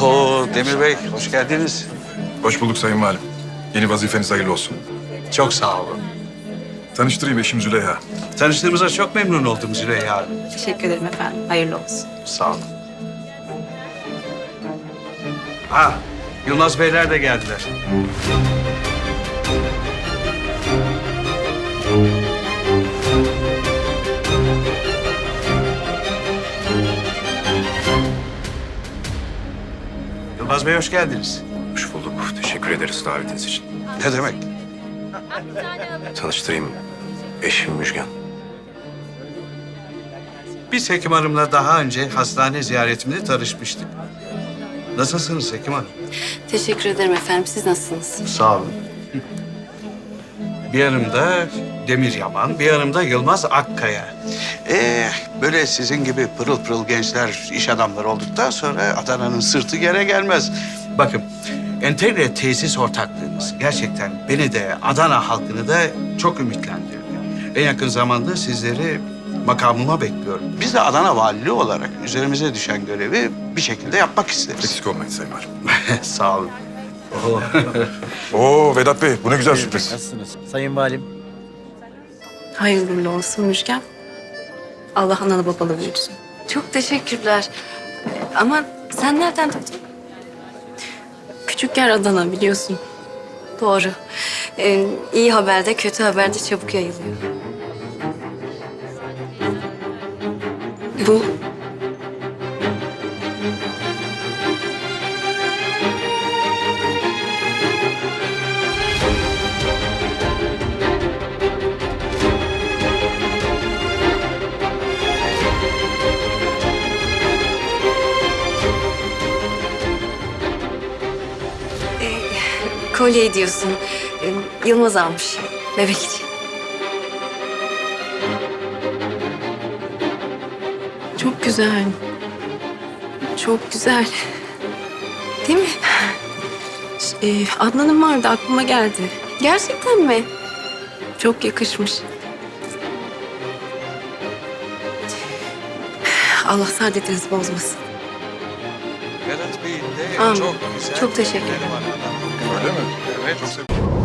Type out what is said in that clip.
Oo Demir Bey, hoş geldiniz. Hoş bulduk Sayın Valim. Yeni vazifeniz hayırlı olsun. Çok sağ olun. Tanıştırayım eşim Züleyha. Tanıştığımıza çok memnun oldum Züleyha Hanım. Teşekkür ederim efendim. Hayırlı olsun. Sağ olun. Ha, Yılmaz Beyler de geldiler. Yılmaz Bey hoş geldiniz. Hoş bulduk. Teşekkür ederiz davetiniz için. Ne demek? Tanıştırayım. Eşim Müjgan. Biz Hekim Hanım'la daha önce hastane ziyaretimde tanışmıştık. Nasılsınız Hekim Hanım? Teşekkür ederim efendim. Siz nasılsınız? Sağ olun. Bir yanımda Demir Yaman, bir yanımda Yılmaz Akkaya. Ee, böyle sizin gibi pırıl pırıl gençler, iş adamları olduktan sonra Adana'nın sırtı yere gelmez. Bakın, entegre tesis ortaklığınız gerçekten beni de Adana halkını da çok ümitlendirdi. En yakın zamanda sizleri makamıma bekliyorum. Biz de Adana valiliği olarak üzerimize düşen görevi bir şekilde yapmak isteriz. Eksik olmayın Sayın Valim. Sağ olun. Oo Vedat Bey bu ne güzel sürpriz. Nasılsınız? Sayın Valim. Hayırlı uğurlu olsun Müjgan. Allah analı babalı büyütsün. Çok teşekkürler. Ee, Ama sen nereden duydun? Küçük yer Adana biliyorsun. Doğru. Ee, iyi haber de kötü haber de çabuk yayılıyor. Bu Kolye diyorsun. Ee, Yılmaz almış. Bebek için. çok güzel. Çok güzel. Değil mi? Ee, Adnan'ın vardı aklıma geldi. Gerçekten mi? Çok yakışmış. Allah saadetinizi bozmasın. Vedat Bey'in de Amin. çok güzel... Çok teşekkür ederim. Var Adana. Öyle mi? Evet. Çok sevindim.